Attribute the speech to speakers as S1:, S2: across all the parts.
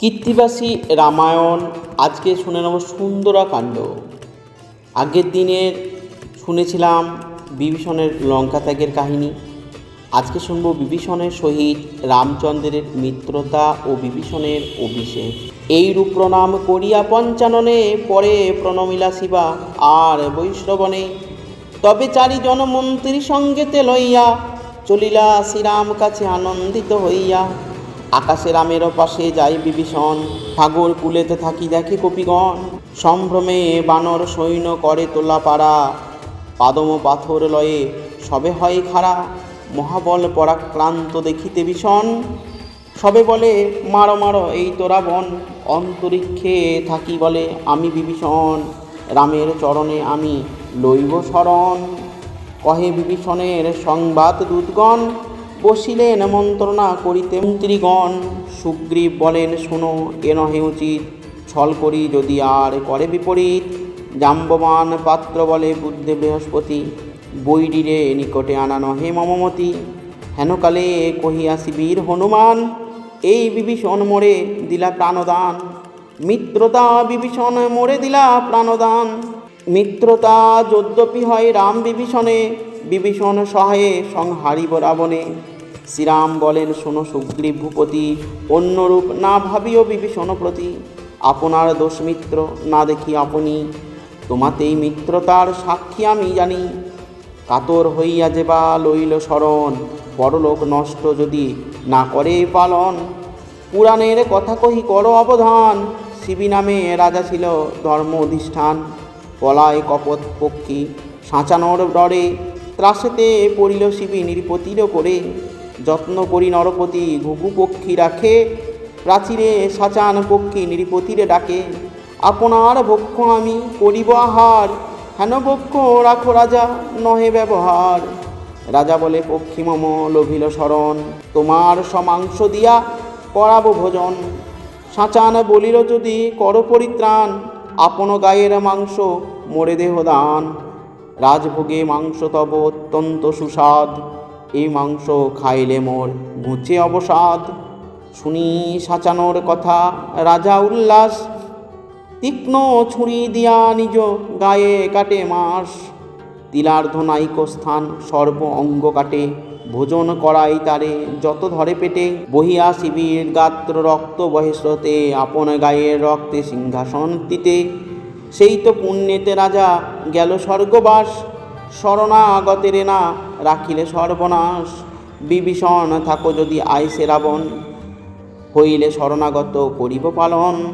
S1: কীর্তিবাসী রামায়ণ, আজকে শুনে নেব সুন্দরা কাণ্ড। আগের দিনের শুনেছিলাম বিভীষণের লঙ্কা ত্যাগের কাহিনী। আজকে শুনব বিভীষণের সহিত রামচন্দ্রের মিত্রতা ও বিভীষণের অভিষেক। এই রূপ প্রণাম করিয়া পঞ্চাননে পরে প্রণমিলা শিবা আর বৈষ্ণবনে। তবে চারি মন্ত্রী সঙ্গেতে লইয়া চলিলা শ্রীরাম কাছে আনন্দিত হইয়া আকাশে রামের পাশে যাই বিভীষণ সাগর কুলেতে থাকি দেখে কপিগণ। সম্ভ্রমে বানর সৈন্য করে তোলা পাড়া পাদম পাথর লয়ে সবে হয় খাড়া। মহাবল পরাক্রান্ত দেখিতে ভীষণ। সবে বলে, মারো মারো, এই তোরা বন। অন্তরিক্ষে থাকি বলে আমি বিভীষণ। রামের চরণে আমি লইব শরণ। কহে বিভীষণের সংবাদ দূতগণ বসিলেন মন্ত্রণা করিতে মন্ত্রীগণ। সুগ্রীব বলেন, শোনো, এ নহে উচিত। ছল করি যদি আর করে বিপরীত। জাম্বমান পাত্র বলে, বুদ্ধে বৃহস্পতি, বৈরিরে নিকটে আনা নহে মমমতি। হেনকালে কহিয়াসি বীর হনুমান, এই বিভীষণ মোরে দিলা প্রাণদান। মিত্রতা বিভীষণ মোরে দিলা প্রাণদান। মিত্রতা যদ্যপি হয় রাম বিভীষণে, বিভীষণ সহায়ে সংহারিব রাবণে। শ্রীরাম বলেন, শোনো সুগ্রীব ভূপতি, অন্যরূপ না ভাবিও বিভীষণ প্রতি। আপনার দোষ মিত্র না দেখি আপনি। তোমাতেই মিত্রতার সাক্ষী আমি জানি। কাতর হইয়া যে বা লইল শরণ, পরলোক নষ্ট যদি না করে পালন। পুরাণের কথা কহি করো অবধান, শিবি নামে রাজা ছিল ধর্ম অধিষ্ঠান পলায় কপত পক্ষী সাঁচানোর ডরে ত্রাসেতে পড়িল শিবি নিরপতির করে যত্ন করি নরপতি ঘুঘু পক্ষী রাখে, প্রাচীরে সাচান পক্ষী নিরপতিরে ডাকে। আপনার ভক্ষ আমি করিব আহার, হেন বক্ষ রাখো রাজা, নহে ব্যবহার। রাজা বলে, পক্ষী মম, লোভিল শরণ, তোমার সমাংস দিয়া করাবো ভোজন। সাঁচান বলিল, যদি কর পরিত্রাণ, আপন গায়ের মাংস, মোরে দেহ দান। রাজভোগে মাংস তব অত্যন্ত সুস্বাদ। এই মাংস খাইলে মোর ঘুচে অবসাদ। শুনি সাঁচানোর কথা, রাজা উল্লাস, তীক্ষ্ণ ছুরি দিয়া নিজ গায়ে কাটে মাস। তিলার্ধ নাইক স্থান, সর্ব অঙ্গ কাটে, ভোজন করাই তারে যত ধরে পেটে। বহিয়া শিবির গাত্র রক্ত বহে স্রোতে, আপন গায়ের রক্তে সিংহাসন দিতে। সেই তো পুণ্যেতে রাজা গেল স্বর্গবাস, শরণাগতের না রাখিলে সর্বনাশ। বিভীষণ, থাকো যদি আইসে রাবণ, হইলে শরণাগত করিব পালন।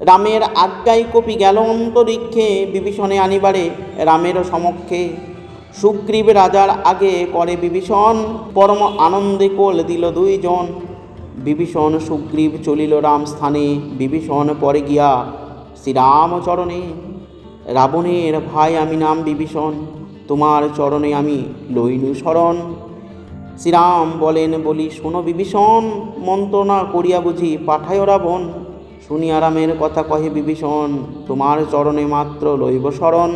S1: রামের আজ্ঞায় কপি গেল অন্তরিক্ষে, বিভীষণে আনিবারে রামের সমক্ষে। সুগ্রীব রাজার আগে করে বিভীষণ, পরম আনন্দে কোল দিল দুইজন। বিভীষণ, সুগ্রীব চলিল রাম স্থানে, বিভীষণ পরে গিয়া শ্রীরামচরণে। রাবণের ভাই আমি নাম বিভীষণ। তোমার চরণে আমি লইনু শরণ। শ্রীরাম বলেন, বলি, শোনো বিভীষণ, মন্ত্রণা করিয়া বুঝি পাঠায় রাবণ। শুনিয়া রামের কথা কহে বিভীষণ, তোমার চরণে মাত্র লইব শরণ।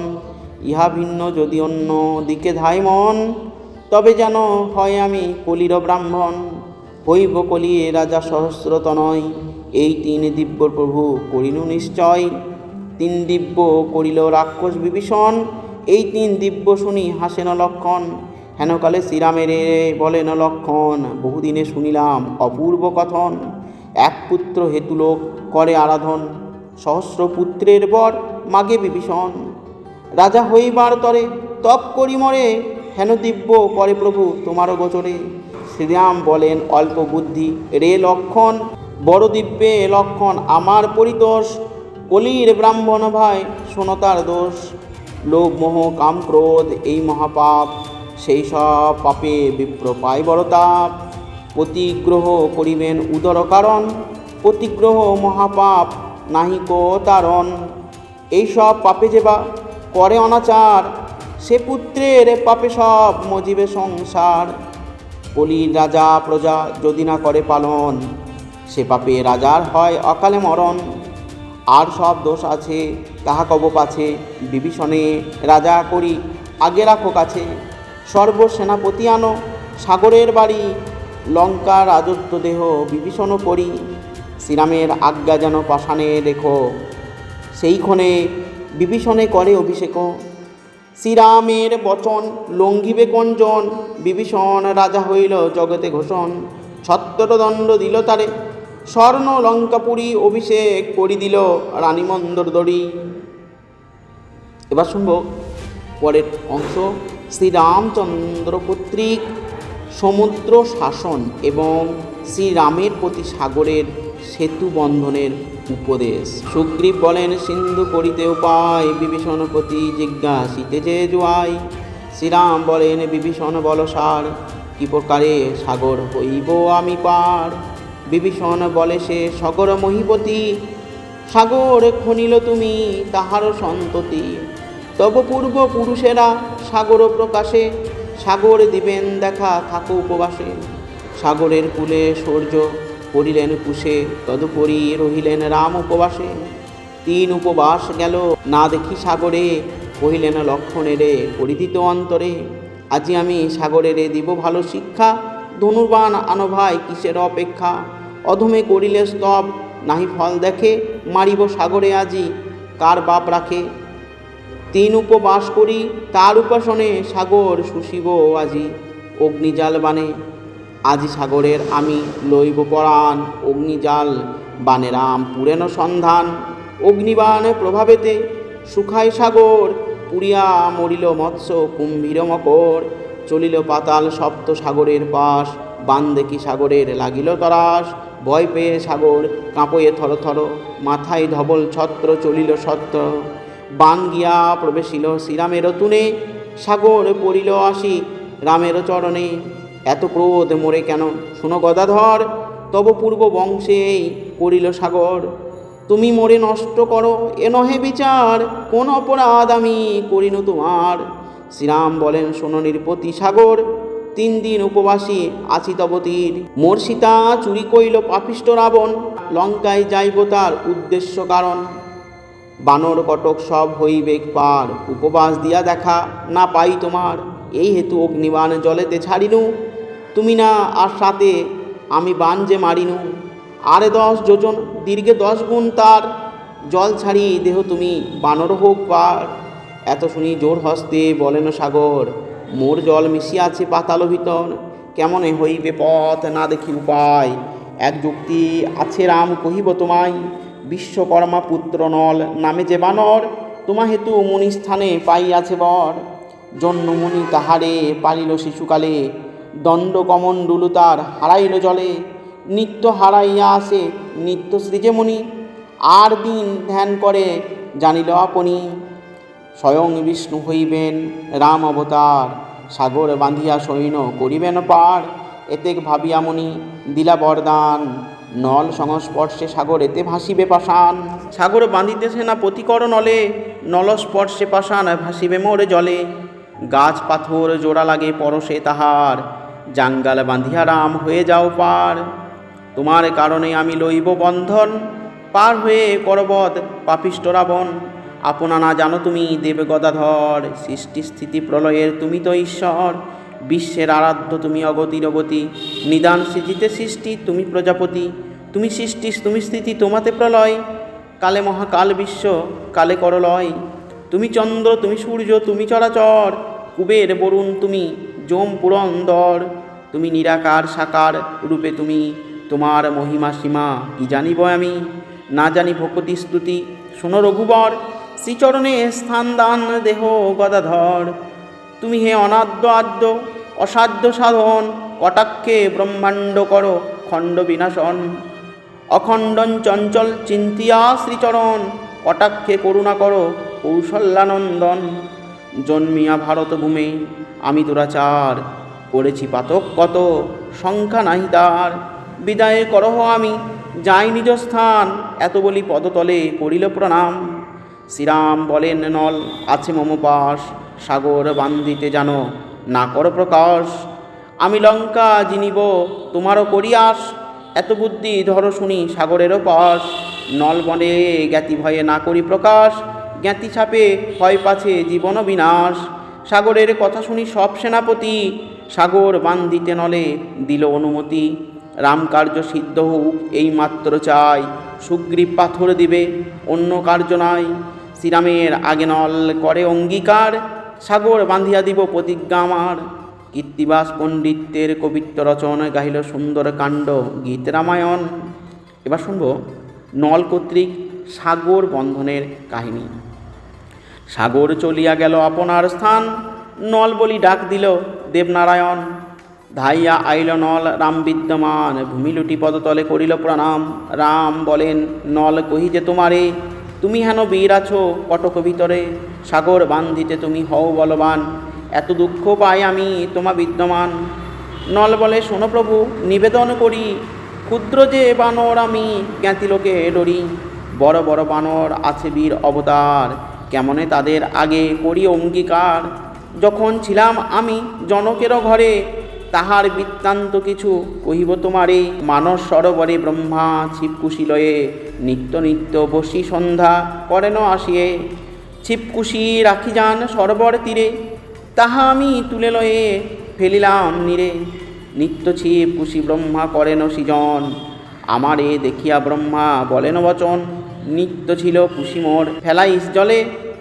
S1: ইহা ভিন্ন, যদি অন্য দিকে ধাই মন, তবে যেন হয় আমি কলির ব্রাহ্মণ। হইব কলিয়ে রাজা সহস্রত নয় এই তিন দিব্য প্রভু করিনু নিশ্চয়। তিন দিব্য করিল রাক্ষস বিভীষণ এই তিন দিব্য শুনি, হাসে হাসেন লক্ষণ। হেনকালে শ্রীরামের বলেন লক্ষণ, বহুদিনে শুনিলাম অপূর্ব কথন। এক পুত্র হেতুলোক করে আরাধন, সহস্র পুত্রের বর মাগে বিভীষণ। রাজা হইবার তরে তপ করি মরে, হেন দিব্য করে প্রভু তোমারও গোচরে। শ্রীরাম বলেন, অল্প বুদ্ধি রে লক্ষণ, বড় দিব্যে লক্ষণ, আমার পরিতোষ। কলির ব্রাহ্মণ ভাই শোনতার দোষ। লোভ মোহ কাম ক্রোধ, এই মহাপাপ, সেই সব পাপে বিপ্র পায় বড় তাপ প্রতিগ্রহ করিবেন উদর কারণ প্রতিগ্রহ মহাপাপ নাহিক তারণ। এইসব পাপে যে বা করে অনাচার, সে পুত্রের পাপে সব মজিবে সংসার। কলির রাজা প্রজা যদি না করে পালন, সে পাপে রাজার হয় অকালে মরণ। আর সব দোষ আছে, তাহা কব পাছে বিভীষণে রাজা করি, আগে রাখো কাছে। সর্বসেনাপতি আনো, সাগরের বাড়ি। লঙ্কা রাজত্ব দেহ বিভীষণ করি। শ্রীরামের আজ্ঞা যেন পাষাণে দেখো। সেইক্ষণে বিভীষণে করে অভিষেক। শ্রীরামের বচন লঙ্ঘিবে কঞ্জন। বিভীষণ রাজা হইল জগতে ঘোষণ। ছত্রদণ্ড দিল তারে। স্বর্ণ লঙ্কাপুরী অভিষেক করি দিল রানী মন্দর দড়ি। এবার শুনব পরের অংশ। শ্রীরামচন্দ্র কর্তৃক সমুদ্র শাসন এবং শ্রীরামের প্রতি সাগরের সেতু বন্ধনের উপদেশ। সুগ্রীব বলেন, সিন্ধু করিতে উপায়, বিভীষণ প্রতি জিজ্ঞাসিতে যে জুয়াই। শ্রীরাম বলেন, বিভীষণ বলসার, কি প্রকারে সাগর হইব আমি পার? বিভীষণ বলে সে, সগর মহিপতি, সাগর খনিল তুমি তাহার সন্ততি। তব পূর্ব পুরুষেরা সাগর প্রকাশে, সাগর দিবেন দেখা থাকো উপবাসে। সাগরের কূলে সূর্য করিলেন কুশে তদুপরি রহিলেন রাম উপবাসে। তিন উপবাস গেল, না দেখি সাগরে, কহিলেন লক্ষণেরে, পরিধিত অন্তরে। আজি আমি সাগরেরে দিব ভালো শিক্ষা ধনুর্বান আনো ভাই কিসের অপেক্ষা? অধমে করিলে স্তব, নাহি ফল দেখে মারিব সাগরে আজি, কার বাপ রাখে? তিন উপবাস করি, তার উপাসনে সাগর শুষিব আজি, অগ্নিজাল বানে। আজি সাগরের আমি লইব পরাণ, অগ্নিজাল বানে রাম পুরেন সন্ধান। অগ্নিবাণ প্রভাবেতে সুখায় সাগর, পুরিয়া মরিল মৎস্য, কুম্ভীর মকর। চলিল পাতাল সপ্ত সাগরের পাশ, বান দেখি সাগরের লাগিল তরাস ভয় পেয়ে সাগর কাঁপয়ে থর থর, মাথায় ধবল ছত্র চলিল সত্র বান গিয়া প্রবেশিল শ্রীরামের তুনে সাগর পড়িল আসি রামের চরণে। এত ক্রোধ মোরে কেন? শুনো গদাধর, তব পূর্ব বংশেই করিল সাগর। তুমি মোরে নষ্ট করো, এ নহে বিচার, কোন অপরাধ আমি করিনু তোমার। শ্রীরাম বলেন, শোনো নির্পতি সাগর তিন দিন উপবাসী আছি তব তীর মোর সীতা চুরি কইল পাপিষ্ট রাবণ, লঙ্কায় যাইব তার উদ্দেশ্য কারণ। বানর কটক সব হইবেক পার, উপবাস দিয়া দেখা না পাই তোমার। এই হেতু অগ্নিবাণ জলেতে ছাড়িনু। তুমি না আর সাথে আমি বান যে মারিনু। আরে দশ যোজন, দীর্ঘে দশ গুণ তার। জল ছাড়ি দেহ তুমি বানর হোক পার। এত শুনি জোর হস্তে বলেন সাগর মোর জল মিশিয়াছে পাতাল ভিতর, কেমনে হইবে পথ না দেখি উপায়? এক যুক্তি আছে রাম কহিব তোমায়, বিশ্বকর্মা পুত্র নল নামে যে বানর, তোমা হেতু মুনি স্থানে পাইয়াছে বর। জন্মমুনি তাহারে পালিল শিশুকালে, দণ্ড কমণ্ডুলু তার হারাইল জলে। নিত্য হারাইয়া আসে নিত্য সৃজেমণি আর দিন ধ্যান করে জানিল আপনি। স্বয়ং বিষ্ণু হইবেন রাম অবতার। সাগর বাঁধিয়া সৈন্য করিবেন পার। এতেক ভাবিয়া মনি দিলা বরদান। নল সংস্পর্শে সাগর এতে ভাসিবে পাষাণ। সাগর বাঁধিতেছে না প্রতিকর নলে, নলস্পর্শে পাষাণ ভাসিবে মোরে জলে। গাছ পাথর জোড়া লাগে পরশে তাহার, জাঙ্গাল বাঁধিয়া রাম হয়ে যাও পার। তোমার কারণে আমি লইব বন্ধন, পার হয়ে করবত পাপিষ্ট রাবণ। আপনা না জানো তুমি দেব গদাধর সৃষ্টি স্থিতি প্রলয়ের তুমি তো ঈশ্বর, বিশ্বের আরাধ্য তুমি অগতির অগতি, নিদান সৃজিতে সৃষ্টি তুমি প্রজাপতি, তুমি সৃষ্টি, তুমি স্থিতি তোমাতে প্রলয়, কালে মহাকাল বিশ্ব, কালে করলয়, তুমি চন্দ্র, তুমি সূর্য, তুমি চরাচর, কুবের বরুণ তুমি যম পুরন্দর, তুমি নিরাকার সাকার রূপে তুমি তোমার মহিমা সীমা, কি জানিব আমি? না জানি ভকতি স্তুতি, শোনো রঘুবর শ্রীচরণে স্থান দান দেহ গদাধর। তুমি হে অনাদ্য আদ্য, অসাধ্য সাধন, কটাক্ষে ব্রহ্মাণ্ড করো খণ্ড বিনাশন। অখণ্ডন চঞ্চল চিন্তিয়া শ্রীচরণ, কটাক্ষে করুণা করো কৌশল্যানন্দন জন্মিয়া ভারত ভূমে, আমি দুরাচার, করেছি পাতক কত সংখ্যা নাহি তার। বিদায় করহ আমি, যাই নিজ স্থান, এত বলি পদতলে করিল প্রণাম। শ্রীরাম বলেন, নল আছে মম পাশ, সাগর বান্ধিতে জানো, না কর প্রকাশ। আমি লঙ্কা জিনিব, তোমারও করিয়াস। এত বুদ্ধি ধরো শুনি সাগরেরও পাশ। নল বনে জ্ঞাতি ভয়ে না করি প্রকাশ। জ্ঞাতি ছাপে হয় পাছে জীবন বিনাশ। সাগরের কথা শুনি সব সেনাপতি। সাগর বান্ধিতে নলে দিল অনুমতি। রাম কার্য সিদ্ধ হোক এই মাত্র চাই। সুগ্রীব পাথর দিবে, অন্য কার্য নাই। শ্রীরামের আগে নল করে অঙ্গীকার, সাগর বাঁধিয়া দিব প্রতিজ্ঞা আমার। কীর্তিবাস পণ্ডিতের কবিত্ব রচন গাহিল সুন্দর কাণ্ড গীত রামায়ণ। এবার শুনব নল কর্তৃক সাগর বন্ধনের কাহিনী। সাগর চলিয়া গেল আপনার স্থান, নল বলি ডাক দিল দেবনারায়ণ। ধাইয়া আইল নল, রাম বিদ্যমান, ভূমি লুটি পদতলে করিল প্রণাম। রাম বলেন, নল কহি যে তোমারে তুমি হেন বীর আছো কটক ভিতরে সাগর বান্ধিতে তুমি হও বলবান। এত দুঃখ পাই আমি তোমা বিদ্যমান। নল বলে, শোনো প্রভু, নিবেদন করি, ক্ষুদ্র যে বানর আমি জ্ঞাতিলোকে ডরি, বড় বড় বানর আছে বীর অবতার, কেমনে তাদের আগে করি অঙ্গীকার? যখন ছিলাম আমি জনকেরও ঘরে তাহার বৃত্তান্ত কিছু কহিব তোমারে। মানস সরোবরে ব্রহ্মা ছিপকুশি লয়ে নিত্য নিত্য বসি সন্ধ্যা করেন আসিয়ে। ছিপকুশি রাখি যান সরোবর তীরে, তাহা আমি তুলে লয়ে ফেলিলাম নীরে। নিত্য ছিপ কুশি ব্রহ্মা করেন সৃজন, আমারে দেখিয়া ব্রহ্মা বলেন বচন, নিত্য ছিল কুশি মোর, ফেলাইস জলে,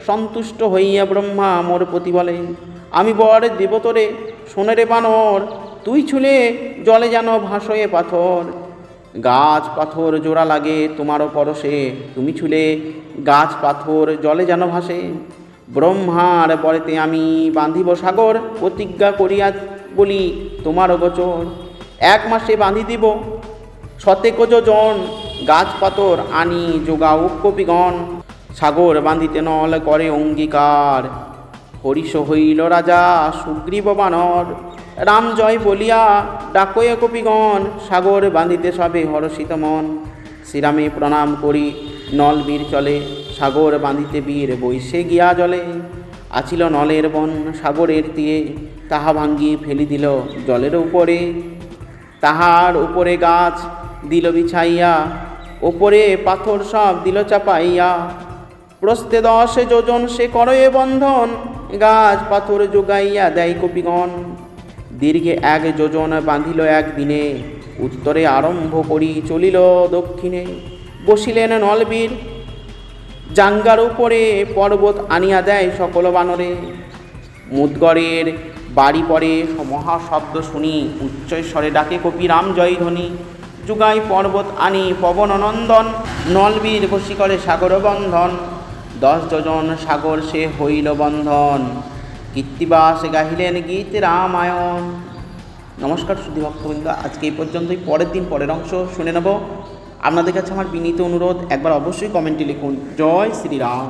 S1: সন্তুষ্ট হইয়া ব্রহ্মা মোর প্রতি বলে আমি বর দেবতরে সোনেরে বানর তুই ছুলে জলে যেন ভাসয়ে পাথর। গাছ পাথর জোড়া লাগে তোমারও পরশে, তুমি ছুলে গাছ পাথর জলে যেন ভাসে। ব্রহ্মার বরেতে আমি বাঁধিব সাগর, প্রতিজ্ঞা করিয়া বলি তোমার গোচর। এক মাসে বাঁধি দিব শতেক যোজন গাছ পাথর, আনি যোগাও কপিগণ। সাগর বাঁধিতে নল করে অঙ্গীকার, হরিষ হইল রাজা সুগ্রীব বানর। রাম জয় বলিয়া ডাকয়ে কপিগণ সাগর বাঁধিতে সবে হরষিত মন। শ্রীরামে প্রণাম করি, নল বীর চলে, সাগর বাঁধিতে বীর বৈশে গিয়া জলে। আছিল নলের বন সাগরের তীরে, তাহা ভাঙ্গি ফেলি দিল জলের উপরে। তাহার উপরে গাছ দিল বিছাইয়া ওপরে পাথর সব দিল চাপাইয়া। প্রস্তে দশ যোজন সে করয়ে বন্ধন, গাছ পাথর যোগাইয়া দেয় কপিগণ দীর্ঘে এক যোজন বাঁধিল একদিনে। উত্তরে আরম্ভ করি চলিল দক্ষিণে। বসিলেন নলবীর। জাঙ্গার উপরে পর্বত আনিয়া দেয় সকল বানরে। মুদগড়ের বাড়ি পরে মহাশব্দ শুনি, উচ্চস্বরে ডাকে কপি রাম জয় ধ্বনি। যুগাই পর্বত আনি পবন নন্দন, নলবীর বসি করে সাগর বন্ধন। দশ যোজন সাগর সে হইল বন্ধন। কীর্তিবাস গাহিলেন গীত রামায়ণ। নমস্কার সুধী ভক্তবৃন্দ, আজকে এই পর্যন্তই। পরের দিন পরের অংশ শুনে নেব। আপনাদের কাছে আমার বিনীত অনুরোধ, একবার অবশ্যই কমেন্টে লিখুন, জয় শ্রীরাম।